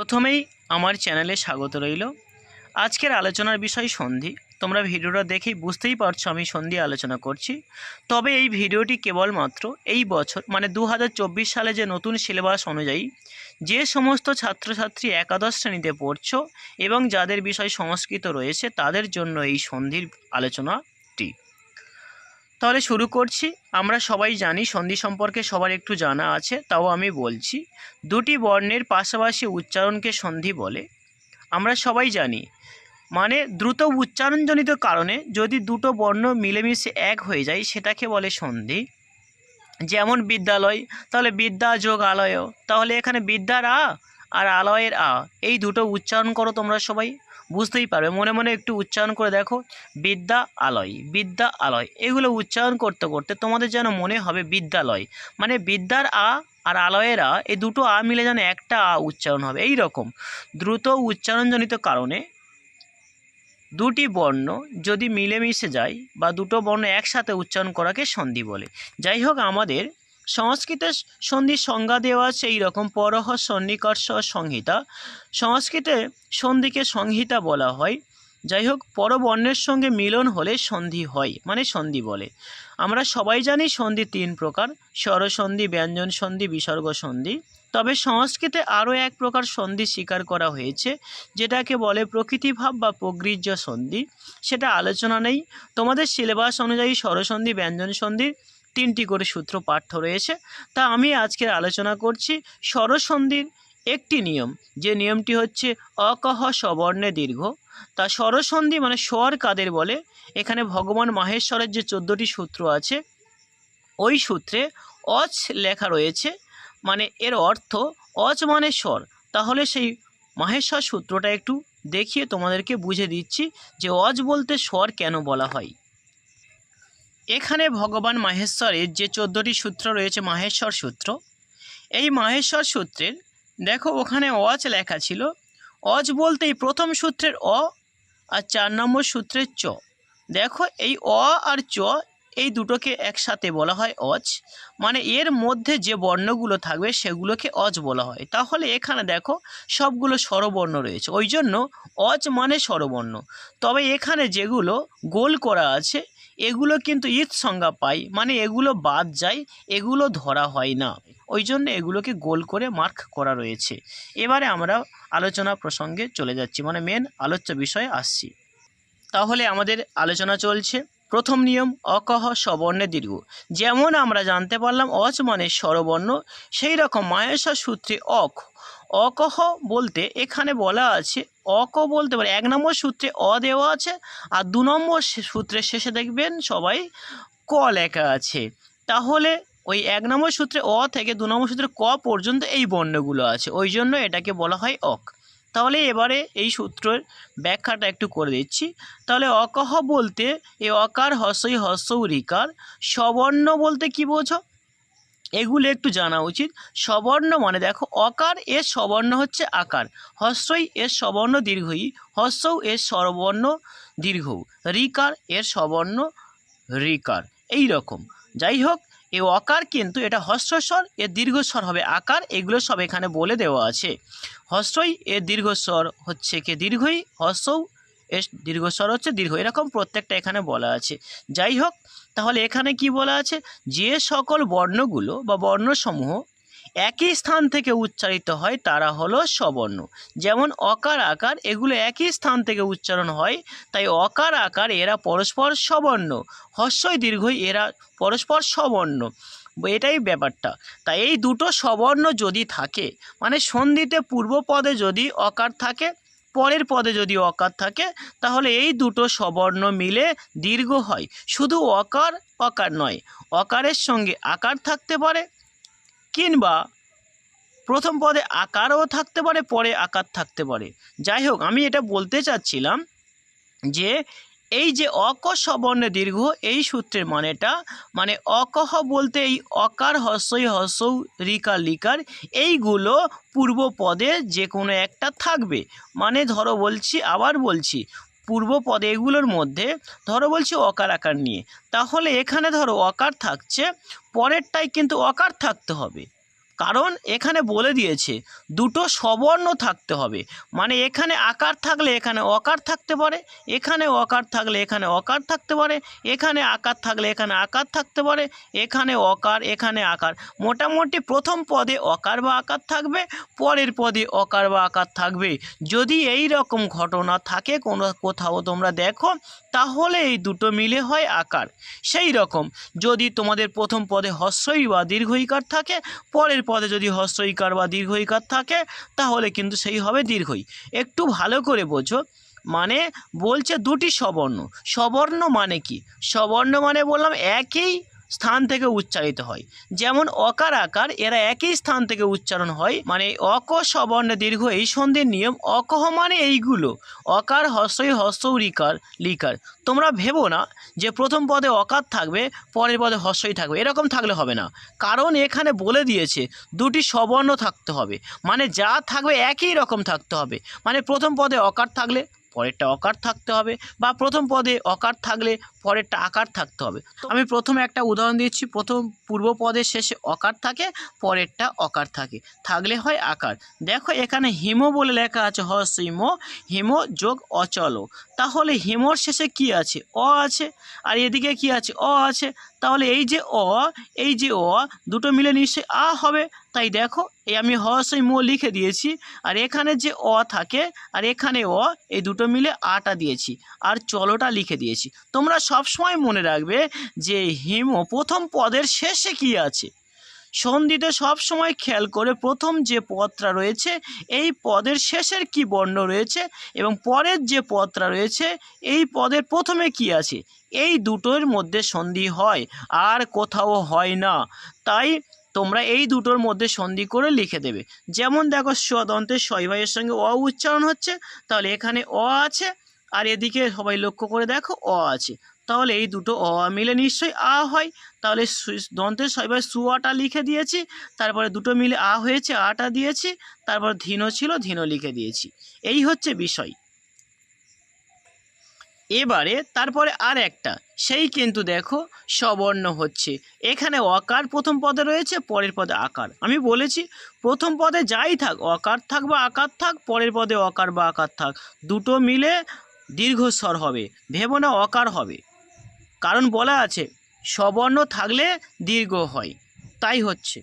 প্রথমেই আমার চ্যানেলে স্বাগত রইল। আজকের আলোচনার বিষয় সন্ধি। তোমরা ভিডিওটা দেখেই বুঝতেই পারছ আমি সন্ধি আলোচনা করছি। তবে এই ভিডিওটি কেবলমাত্র এই বছর মানে দু হাজার চব্বিশ সালে যে নতুন সিলেবাস অনুযায়ী যে সমস্ত ছাত্রছাত্রী একাদশ শ্রেণীতে পড়ছো এবং যাদের বিষয় সংস্কৃত রয়েছে তাদের জন্য এই সন্ধির আলোচনাটি তাহলে শুরু করছি। আমরা সবাই জানি, সন্ধি সম্পর্কে সবার একটু জানা আছে, তাও আমি বলছি। দুটি বর্ণের পাশাপাশি উচ্চারণকে সন্ধি বলে। আমরা সবাই জানি মানে দ্রুত উচ্চারণজনিত কারণে যদি দুটো বর্ণ মিলেমিশে এক হয়ে যায়, সেটাকে বলে সন্ধি। যেমন বিদ্যালয়, তাহলে বিদ্যা যোগ আলয়। তাহলে এখানে বিদ্যার আ আর আলয়ের আ, এই দুটো উচ্চারণ করো তোমরা সবাই। বুঝতেই পারবে। মনে মনে একটু উচ্চারণ করে দেখো। বিদ্যা আলয় বিদ্যা আলয়, এগুলো উচ্চারণ করতে করতে তোমাদের যেন মনে হবে বিদ্যালয়। মানে বিদ্যার আ আর আলয়ের আ, এই দুটো আ মিলে যেন একটা আ উচ্চারণ হবে। এই রকম দ্রুত উচ্চারণজনিত কারণে দুটি বর্ণ যদি মিলেমিশে যায় বা দুটো বর্ণ একসাথে উচ্চারণ করাকে সন্ধি বলে। যাই হোক, আমাদের সংস্কৃতে সন্ধির সংজ্ঞা দেওয়া আছে এই রকম পরহ সন্নিকর্ষ সংহিতা সংস্কৃতে সন্ধিকে সংহিতা বলা হয়। যাই হোক, পরবর্ণের সঙ্গে মিলন হলে সন্ধি হয় মানে সন্ধি বলে। আমরা সবাই জানি সন্ধি তিন প্রকার, স্বরসন্ধি ব্যঞ্জন সন্ধি বিসর্গ সন্ধি তবে সংস্কৃতে আরও এক প্রকার সন্ধি স্বীকার করা হয়েছে, যেটাকে বলে প্রকৃতিভাব বা প্রগৃহ্য সন্ধি। সেটা আলোচনা নেই। তোমাদের সিলেবাস অনুযায়ী স্বরসন্ধি ব্যঞ্জন সন্ধির তিনটি করে সূত্র পাঠ্য রয়েছে। তা আমি আজকের আলোচনা করছি স্বরসন্ধির একটি নিয়ম, যে নিয়মটি হচ্ছে অকহ সবর্ণে দীর্ঘ। তা স্বরসন্ধি মানে স্বর কাদের বলে? এখানে ভগবান মাহেশ্বরের যে চোদ্দোটি সূত্র আছে, ওই সূত্রে অচ লেখা রয়েছে মানে এর অর্থ অচ মানে স্বর। তাহলে সেই মাহেশ্বর সূত্রটা একটু দেখিয়ে তোমাদেরকে বুঝে দিচ্ছি যে অজ বলতে স্বর কেন বলা হয়। এখানে ভগবান মাহেশ্বরের যে চোদ্দোটি সূত্র রয়েছে, মাহেশ্বর সূত্র, এই মাহেশ্বর সূত্রের, দেখো ওখানে অজ লেখা ছিল অজ বলতে এই প্রথম সূত্রের অ আর চার নম্বর সূত্রের চ। দেখো এই অ আর চ এই দুটোকে একসাথে বলা হয় অজ মানে এর মধ্যে যে বর্ণগুলো থাকবে সেগুলোকে অজ বলা হয়। তাহলে এখানে দেখো সবগুলো স্বরবর্ণ রয়েছে, ওই জন্য অজ মানে স্বরবর্ণ। তবে এখানে যেগুলো গোল করা আছে এগুলো কিন্তু ঈদ সংজ্ঞা পাই মানে এগুলো বাদ যায়, এগুলো ধরা হয় না। ওই জন্য এগুলোকে গোল করে মার্ক করা রয়েছে। এবারে আমরা আলোচনা প্রসঙ্গে চলে যাচ্ছি মানে মেন আলোচ্য বিষয়ে আসছি। তাহলে আমাদের আলোচনা চলছে, প্রথম নিয়ম অকহ সবর্ণে দীর্ঘ। যেমন আমরা জানতে পারলাম অচ মানে স্বরবর্ণ সেই রকম মায়েশা সূত্রে অক অকহ বলতে এখানে বলা আছে, অক বলতে পারে, এক নম্বর সূত্রে অ দেওয়া আছে আর দু নম্বর সূত্রের শেষে দেখবেন সবাই ক লেখা আছে। তাহলে ওই এক নম্বর সূত্রে অ থেকে দু নম্বর সূত্রে ক পর্যন্ত এই বর্ণগুলো আছে, ওই জন্য এটাকে বলা হয় অক। তাহলে এবারে এই সূত্রের ব্যাখ্যাটা একটু করে দিচ্ছি। তাহলে অকহ বলতে এই অকার হসই হস্যৌ রিকার সবর্ণ বলতে কি বোঝো? এগুলো একটু জানা উচিত। সবর্ণ মানে দেখো, অকার এর সবর্ণ হচ্ছে আকার। হস্যই এর সবর্ণ দীর্ঘই হস্যৌ এর সবর্ণ দীর্ঘ রিকার এর সবর্ণ রিকার এই রকম যাই হোক এই অকার কিন্তু এটা হস্যস্বর এর দীর্ঘস্বর হবে আকার, এগুলো সব এখানে বলে দেওয়া আছে। হস্যই এর দীর্ঘস্বর হচ্ছে কি দীর্ঘই হস্যৌ এর দীর্ঘস্বর হচ্ছে দীর্ঘ। এরকম প্রত্যেকটা এখানে বলা আছে। যাই হোক, তাহলে এখানে কি বলা আছে? যে সকল বর্ণগুলো বা বর্ণসমূহ একই স্থান থেকে উচ্চারিত হয়, তারা হলো সবর্ণ যেমন অকার আকার, এগুলো একই স্থান থেকে উচ্চারণ হয়, তাই অকার আকার এরা পরস্পর সবর্ণ হস্যই দীর্ঘই এরা পরস্পর সবর্ণ এটাই ব্যাপারটা। তাই এই দুটো সবর্ণ যদি থাকে মানে সন্ধিতে পূর্ব পদে যদি অকার থাকে পরের পদে যদি অকার থাকে, তাহলে এই দুটো সবর্ণ মিলে দীর্ঘ হয়। শুধু অকার অকার নয়, অকারের সঙ্গে আকার থাকতে পারে, কিংবা প্রথম পদে আকারও থাকতে পারে, পরে আকার থাকতে পারে। যাই হোক, আমি এটা বলতে চাচ্ছিলাম যে এই যে অক সবর্ণে দীর্ঘ, এই সূত্রের মানেটা মানে অকহ বলতে এই অকার হস্যই হস্যৌ রিকার লিকার, এইগুলো পূর্ব পদে যে কোনো একটা থাকবে। মানে ধরো বলছি, আবার বলছি পূর্ব পদে এগুলোর মধ্যে ধরো বলছি অকার আকার নিয়ে। তাহলে এখানে ধরো অকার থাকছে পরেরটাই কিন্তু অকার থাকতে হবে। কারণ এখানে বলে দিয়েছে, দুটো সবর্ণ থাকতে হবে। মানে এখানে আকার থাকলে এখানে অকার থাকতে পারে, এখানে অকার থাকলে এখানে অকার থাকতে পারে, এখানে আকার থাকলে এখানে আকার থাকতে পারে, এখানে অকার, এখানে আকার। মোটামুটি প্রথম পদে অকার বা আকার থাকবে, পরের পদে অকার বা আকার থাকবে। যদি এই রকম ঘটনা থাকে কোনো কোথাও তোমরা দেখো তাহলে এই দুটো মিলে হয় আকার। সেই রকম, যদি তোমাদের প্রথম পদে হস্রই বা দীর্ঘইকার থাকে, পরের পদে যদি হস্রইকার বা দীর্ঘইকার থাকে, তাহলে কিন্তু সেই হবে দীর্ঘই। একটু ভালো করে বোঝো। মানে বলছে দুটি সবর্ণ। সবর্ণ মানে কি? সবর্ণ মানে বললাম একই স্থান থেকে উচ্চারিত হয়। যেমন অকার আকার, এরা একই স্থান থেকে উচ্চারণ হয়। মানে অক সবর্ণে দীর্ঘ এই সন্ধির নিয়ম, অকহ মানে এইগুলো। অকার হস্রই হস্র রিকার, লিকার। তোমরা ভেবো না যে প্রথম পদে অকার থাকবে, পরের পদে হস্রই থাকবে। এরকম থাকলে হবে না। কারণ এখানে বলে দিয়েছে, দুটি সবর্ণ থাকতে হবে। মানে যা থাকবে একই রকম থাকতে হবে। মানে প্রথম পদে অকার থাকলে পরেরটা অকার থাকতে হবে বা প্রথম পদে অকার থাকলে পরেরটা আকার থাকতে হবে। আমি প্রথমে একটা উদাহরণ দিচ্ছি, প্রথম পূর্ব পদের শেষে অকার থাকে, পরেরটা অকার থাকে। থাকলে হয় আকার। দেখো এখানে হিমো বলে লেখা আছে হসিম হিমো যোগ অচল। তাহলে হিমোর শেষে কি আছে? অ আছে। আর এদিকে কি আছে? অ আছে। তাহলে এই যে অ, এই যে অ, দুটো মিলে নিশ্চয়ই আ হবে। তাই দেখো, এই আমি হসই মো লিখে দিয়েছি, আর এখানে যে অ থাকে, আর এখানে অ, এই দুটো মিলে আটা দিয়েছি, আর চলোটা লিখে দিয়েছি। তোমরা সবসময় মনে রাখবে যে হিমো প্রথম পদের শেষে কি আছে? সন্ধিতে সবসময় খেয়াল করে প্রথম যে পদটা রয়েছে, এই পদের শেষের কি বর্ণ রয়েছে, এবং পরের যে পদটা রয়েছে, এই পদের প্রথমে কি আছে? এই দুটোর মধ্যে সন্ধি হয়, আর কোথাও হয় না। তাই তোমরা এই দুটোর মধ্যে সন্ধি করে লিখে দেবে। যেমন দেখো স্বদন্তের শৈবাইয়ের সঙ্গে অ উচ্চারণ হচ্ছে, তাহলে এখানে অ আছে, আর এদিকে সবাই লক্ষ্য করে দেখো, অ আছে। তাহলে এই দুটো অ মিলে নিশ্চয়ই আ হয়। তাহলে দন্তের শৈবায় সুয়াটা লিখে দিয়েছি, তারপরে দুটো মিলে আ হয়েছে, আটা দিয়েছি, তারপর ধীনো ছিল, ধীনো লিখে দিয়েছি। এই হচ্ছে বিষয়। এবারে তারপরে আর একটা। সেই কিন্তু দেখো সবর্ণ হচ্ছে। এখানে অকার প্রথম পদে রয়েছে, পরের পদে আকার। আমি বলেছি, প্রথম পদে যাই থাক, অকার থাক বা আকার থাক, পরের পদে অকার বা আকার থাক, দুটো মিলে দীর্ঘস্বর হবে, ভেবো না অকার হবে। কারণ বলা আছে, সবর্ণ থাকলে দীর্ঘ হয়। তাই হচ্ছে।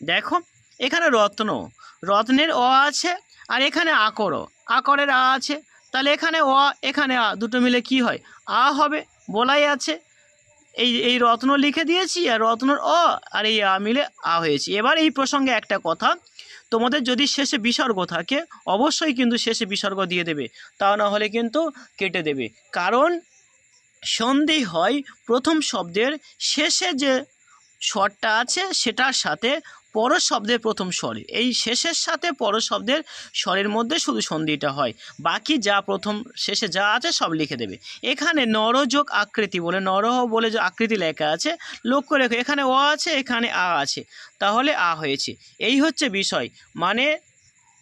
দেখো, এখানে রত্ন। রত্নের অ আছে, আর এখানে আকরও আকরের আ আছে। তাহলে এখানে অ, এখানে আ, দুটো মিলে কি হয়? আ হবে, বলাই আছে। এই এই রত্ন লিখে দিয়েছি, আর রত্নর অ, আর এই আ মিলে আ হয়েছে। এবার এই প্রসঙ্গে একটা কথা। তোমাদের যদি শেষে বিসর্গ থাকে, অবশ্যই কিন্তু শেষে বিসর্গ দিয়ে দেবে। তা না হলে কিন্তু কেটে দেবে। কারণ সন্ধি হয় প্রথম শব্দের শেষে যে স্বরটা আছে, সেটার সাথে পর শব্দের প্রথম স্বরে। এই শেষের সাথে পর শব্দের স্বরের মধ্যে শুধু সন্ধিটা হয়। বাকি যা প্রথম, শেষে যা আছে সব লিখে দেবে। এখানে নরযোগ আকৃতি বলে নরহ বলে যে আকৃতি লেখা আছে, লক্ষ্য রেখো, এখানে অ আছে, এখানে আ আছে। তাহলে আ হয়েছে। এই হচ্ছে বিষয়। মানে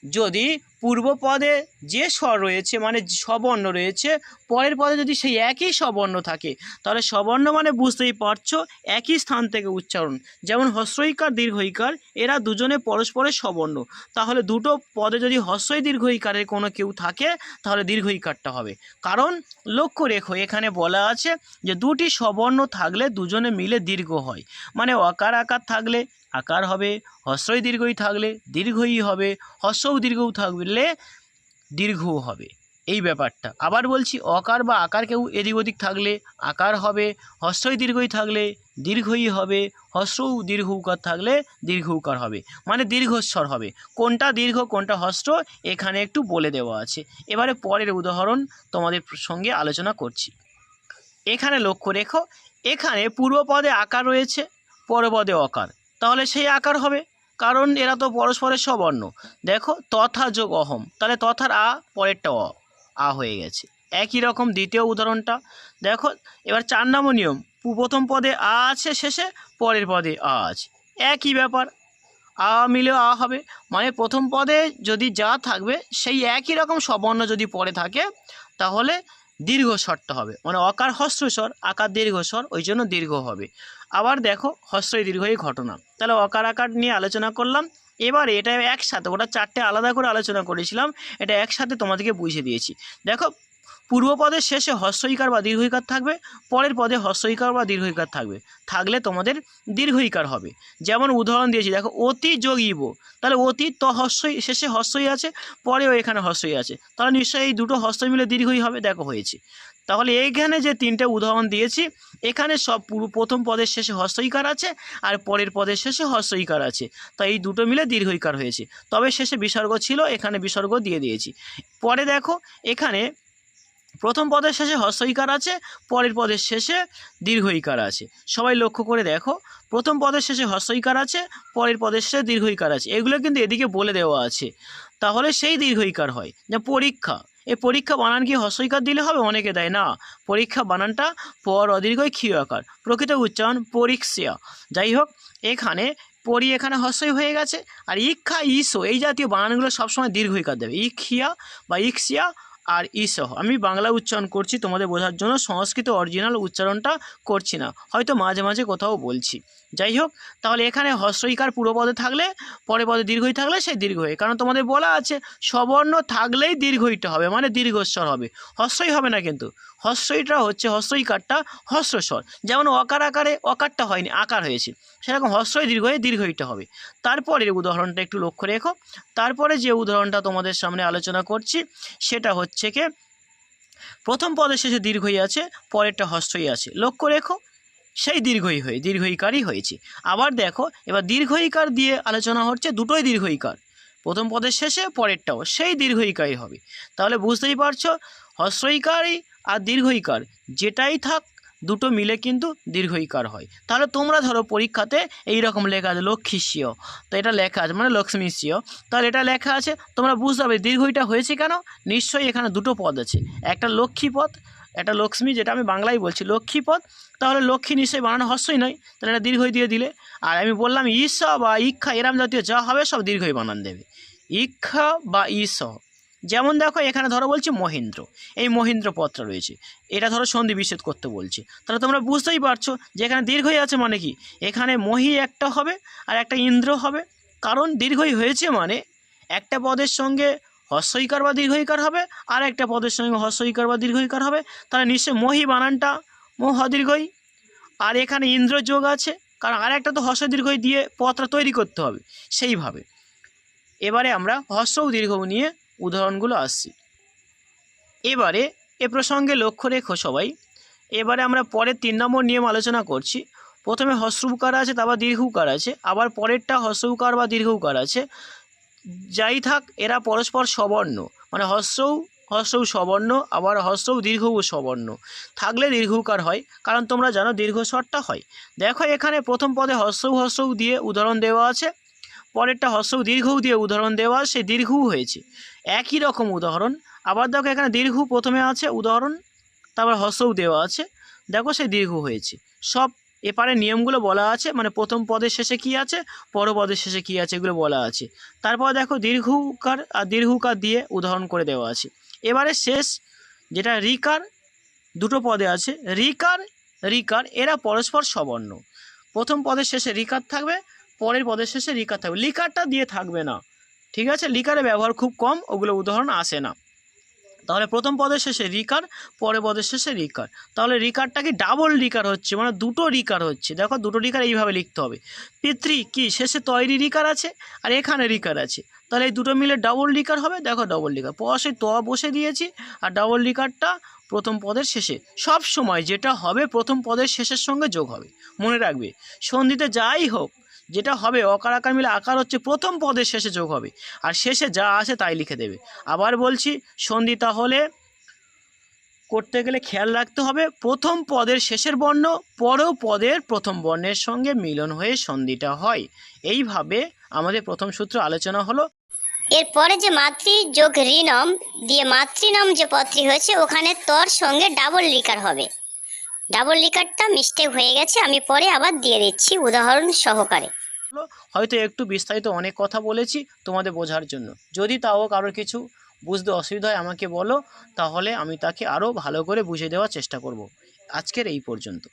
যদি পূর্ব পদে যে স্বর রয়েছে মানে সবর্ণ রয়েছে, পরের পদে যদি সেই একই সবর্ণ থাকে, তাহলে সবর্ণ মানে বুঝতেই পারছ, একই স্থান থেকে উচ্চারণ। যেমন হস্রইকার, দীর্ঘইকার, এরা দুজনে পরস্পরের সবর্ণ তাহলে দুটো পদে যদি হস্রই, দীর্ঘইকারের কোনো কেউ থাকে, তাহলে দীর্ঘইকারটা হবে। কারণ লক্ষ্য রেখো, এখানে বলা আছে যে দুটি সবর্ণ থাকলে দুজনে মিলে দীর্ঘ হয়। মানে অকার আকার থাকলে আকার হবে, হস্রই, দীর্ঘই থাকলে দীর্ঘই হবে, হস্রও, দীর্ঘও থাকলে দীর্ঘ হবে। এই ব্যাপারটা। আবার বলছি, অকার বা আকার কেউ এদিক ওদিক থাকলে আকার হবে হস্রই দীর্ঘই থাকলে দীর্ঘই হবে, হস্রও দীর্ঘ উকার থাকলে দীর্ঘ উকার হবে মানে দীর্ঘস্বর হবে। কোনটা দীর্ঘ, কোনটা হস্র, এখানে একটু বলে দেওয়া আছে। এবারে পরের উদাহরণ তোমাদের সঙ্গে আলোচনা করছি। এখানে লক্ষ্য রেখো, এখানে পূর্বপদে আকার রয়েছে, পরপদে অকার। তাহলে সেই আকার হবে। কারণ এরা তো পরস্পরের সবর্ণ। দেখো, তথা যোগ অহম। তাহলে তথার আ, পরেরটা অ, আ হয়ে গেছে। একই রকম দ্বিতীয় উদাহরণটা। দেখো, এবার চার নম্বর নিয়ম। প্রথম পদে আ আছে, শেষে পরের পদে আ আছে। একই ব্যাপার। আ মিলেও আ হবে। মানে প্রথম পদে যদি যা থাকবে, সেই একই রকম সবর্ণ যদি পরে থাকে, তাহলে দীর্ঘ স্বরটা হবে। মানে অকার হস্র স্বর আকার দীর্ঘ স্বর ওই জন্য দীর্ঘ হবে। আবার দেখো হস্রই দীর্ঘই ঘটনা। তাহলে অকার আকার নিয়ে আলোচনা করলাম। এবার এটা একসাথে, ওটা চারটে আলাদা করে আলোচনা করেছিলাম। এটা একসাথে তোমাদেরকে বুঝিয়ে দিয়েছি। দেখো, পূর্ব পূর্বপদের শেষে হস্যইকার বা দীর্ঘইকার থাকবে, পরের পদে হস্যইকার বা দীর্ঘইকার থাকবে। থাকলে তোমাদের দীর্ঘইকার হবে। যেমন উদাহরণ দিয়েছি, দেখো, অতি যোগ ইব তাহলে অতি তো হস্যই শেষে হস্যই আছে, পরেও এখানে হস্যই আছে। তাহলে নিশ্চয়ই এই দুটো হস্যই মিলে দীর্ঘই হবে, দেখো হয়েছে। তাহলে এইখানে যে তিনটে উদাহরণ দিয়েছি, এখানে সব পুরো প্রথম পদের শেষে হস্যইকার আছে আর পরের পদের শেষে হস্যইকার আছে। তো এই দুটো মিলে দীর্ঘইকার হয়েছে। তবে শেষে বিসর্গ ছিল, এখানে বিসর্গ দিয়ে দিয়েছি। পরে দেখো, এখানে প্রথম পদের শেষে হস্যইকার আছে, পরের পদের শেষে দীর্ঘইকার আছে। সবাই লক্ষ্য করে দেখো, প্রথম পদের শেষে হস্যইকার আছে, পরের পদের শেষে দীর্ঘইকার আছে। এগুলো কিন্তু এদিকে বলে দেওয়া আছে। তাহলে সেই দীর্ঘইকার হয়, যে পরীক্ষা। এই পরীক্ষা বানান কি হস্যইকার দিলে হবে? অনেকে দেয় না। পরীক্ষা বানানটা পর অদীর্ঘই ক্ষীয় আকার প্রকৃত উচ্চারণ পরীক্ষা। যাই হোক, এখানে পরি এখানে হস্যই হয়ে গেছে। আর ইক্ষা ইসো, এই জাতীয় বানানগুলো সবসময় দীর্ঘইকার দেবে। ইক্ষিয়া বা ইক্সিয়া আর ইসহ আমি বাংলা উচ্চারণ করছি তোমাদের বোঝার জন্য, সংস্কৃত অরিজিনাল উচ্চারণটা করছি না। হয়তো মাঝে মাঝে কোথাও বলছি। যাই হোক, তাহলে এখানে হস্যইকার পূর্বপদে থাকলে, পরে পদে দীর্ঘই থাকলে সেই দীর্ঘ হয় কারণ তোমাদের বলা আছে, সবর্ণ থাকলেই দীর্ঘইটা হবে মানে দীর্ঘস্বর হবে। হস্যই হবে না কিন্তু। হস্যইটা হচ্ছে হস্যইকারটা হস্যস্বর যেমন অকার আকারে অকারটা হয়নি, আকার হয়েছে। সেরকম হস্যই দীর্ঘ হয়ে দীর্ঘইটা হবে। তারপরের উদাহরণটা একটু লক্ষ্য রেখো। তারপরে যে উদাহরণটা তোমাদের সামনে আলোচনা করছি, সেটা হচ্ছে কি প্রথম পদের শেষে দীর্ঘই আছে, পরেরটা হস্যই আছে। লক্ষ্য রেখো, সেই দীর্ঘই হয়ে, দীর্ঘইকারই হয়েছে। আবার দেখো, এবার দীর্ঘইকার দিয়ে আলোচনা হচ্ছে, দুটোই দীর্ঘইকার। প্রথম পদের শেষে, পরেরটাও, সেই দীর্ঘইকারই হবে। তাহলে বুঝতেই পারছ হস্রইকারই আর দীর্ঘইকার, যেটাই থাক দুটো মিলে কিন্তু দীর্ঘইকার হয়। তাহলে তোমরা ধরো পরীক্ষাতে এই রকম লেখা আছে লক্ষ্মী লক্ষ্মীস্য তো এটা লেখা আছে মানে লক্ষ্মী লক্ষ্মীস্য তাহলে এটা লেখা আছে, তোমরা বুঝতে হবে দীর্ঘইটা হয়েছে কেন? নিশ্চয়ই এখানে দুটো পদ আছে। একটা লক্ষ্মী পদ, একটা লক্ষ্মী, যেটা আমি বাংলায় বলছি লক্ষ্মী পদ। তাহলে লক্ষ্মী নিশ্চয়ই বানানো হস্যই নয়, তাহলে এটা দীর্ঘই দিয়ে দিলে। আর আমি বললাম ঈশ বা ইক্ষা এরাম জাতীয় যা হবে সব দীর্ঘই বানান দেবে। ইক্ষা বা ঈশ। যেমন দেখো, এখানে ধরো বলছি মহেন্দ্র। এই মহেন্দ্র পদটা রয়েছে। এটা ধরো সন্ধি বিচ্ছেদ করতে বলছে। তাহলে তোমরা বুঝতেই পারছ যে এখানে দীর্ঘই আছে মানে কি? এখানে মহি একটা হবে আর একটা ইন্দ্র হবে। কারণ দীর্ঘই হয়েছে মানে একটা পদের সঙ্গে হস্যইকার বা দীর্ঘইকার হবে আর একটা পদের সঙ্গে হস্যইকার বা দীর্ঘইকার হবে। তাহলে নিশ্চয়ই মহি বানানটা মহ দীর্ঘই আর এখানে ইন্দ্র যোগ আছে। কারণ আর একটা তো হস্য দীর্ঘই দিয়ে পদটা তৈরি করতে হবে সেইভাবে। এবারে আমরা হস্য ও দীর্ঘ নিয়ে উদাহরণগুলো আসছি। এবারে এ প্রসঙ্গে লক্ষ্য রেখো সবাই। এবারে আমরা পরের তিন নম্বর নিয়ম আলোচনা করছি। প্রথমে হস্রউকার আছে, তারপর দীর্ঘউকার আছে। আবার পরেরটা হস্রউকার বা দীর্ঘউকার আছে। যাই থাক, এরা পরস্পর সবর্ণ। মানে হস্রউ হস্রউ সবর্ণ, আবার হস্রউ দীর্ঘউ সবর্ণ। থাকলে দীর্ঘউকার হয়, কারণ তোমরা জানো দীর্ঘ দীর্ঘস্বরটা হয়। দেখো এখানে প্রথম পদে হস্রউ হস্রউ দিয়ে উদাহরণ দেওয়া আছে। পরেরটা হস্রউ দীর্ঘ দিয়ে উদাহরণ দেওয়া সেই দীর্ঘউ হয়েছে। একই রকম উদাহরণ। আবার দেখো এখানে দীর্ঘ প্রথমে আছে উদাহরণ, তারপর হস্রউ দেওয়া আছে। দেখো সেই দীর্ঘ হয়েছে। সব এপারে নিয়মগুলো বলা আছে মানে প্রথম পদের শেষে কি আছে পর পদের শেষে কি আছে, এগুলো বলা আছে। তারপর দেখো দীর্ঘকার আর দীর্ঘকার দিয়ে উদাহরণ করে দেওয়া আছে। এবারে শেষ, যেটা রিকার, দুটো পদে আছে। রিকার রিকার, এরা পরস্পর সবর্ণ। প্রথম পদের শেষে রিকার থাকবে, পরের পদের শেষে রিকার থাকবে। লিকারটা দিয়ে থাকবে না। ঠিক আছে? লিকারের ব্যবহার খুব কম, ওগুলো উদাহরণ আসে না। তাহলে প্রথম পদের শেষে রিকার পরের পদের শেষে রিকার তাহলে রিকারটা কি ডাবল রিকার হচ্ছে? মানে দুটো রিকার হচ্ছে। দেখো, দুটো রিকার এইভাবে লিখতে হবে। পিতৃ কি? শেষে তৈরি রিকার আছে আর এখানে রিকার আছে। তাহলে এই দুটো মিলে ডাবল রিকার হবে? দেখো ডবল রিকার পশে ত বসে দিয়েছি আর ডাবল রিকারটা প্রথম পদের শেষে। সব সময় যেটা হবে, প্রথম পদের শেষের সঙ্গে যোগ হবে। মনে রাখবে। সন্ধিতে যাই হোক যেটা হবে অকার আকার মিলে আকার হচ্ছে প্রথম পদের শেষে যোগ হবে। আর শেষে যা আসে তাই লিখে দেবে। আবার বলছি, সন্ধি তাহলে করতে গেলে খেয়াল রাখতে হবে, প্রথম পদের শেষের বর্ণ পরেও পদের প্রথম বর্ণের সঙ্গে মিলন হয়ে সন্ধিটা হয়। এইভাবে আমাদের প্রথম সূত্র আলোচনা হলো। এরপরে যে মাতৃ যোগ ঋণম, দিয়ে মাতৃনাম যে পত্রী হয়েছে, ওখানে তর সঙ্গে ডাবল লিকার হবে। ডাবল লিকারটা মিস্টেক হয়ে গেছে, আমি পরে আবার দিয়ে দিচ্ছি উদাহরণ সহকারে। হয়তো একটু বিস্তারিত অনেক কথা বলেছি তোমাদের বোঝার জন্য। যদি তাও কারোর কিছু বুঝতে অসুবিধা হয় আমাকে বলো, তাহলে আমি তাকে আরও ভালো করে বুঝে দেওয়ার চেষ্টা করব। আজকের এই পর্যন্ত।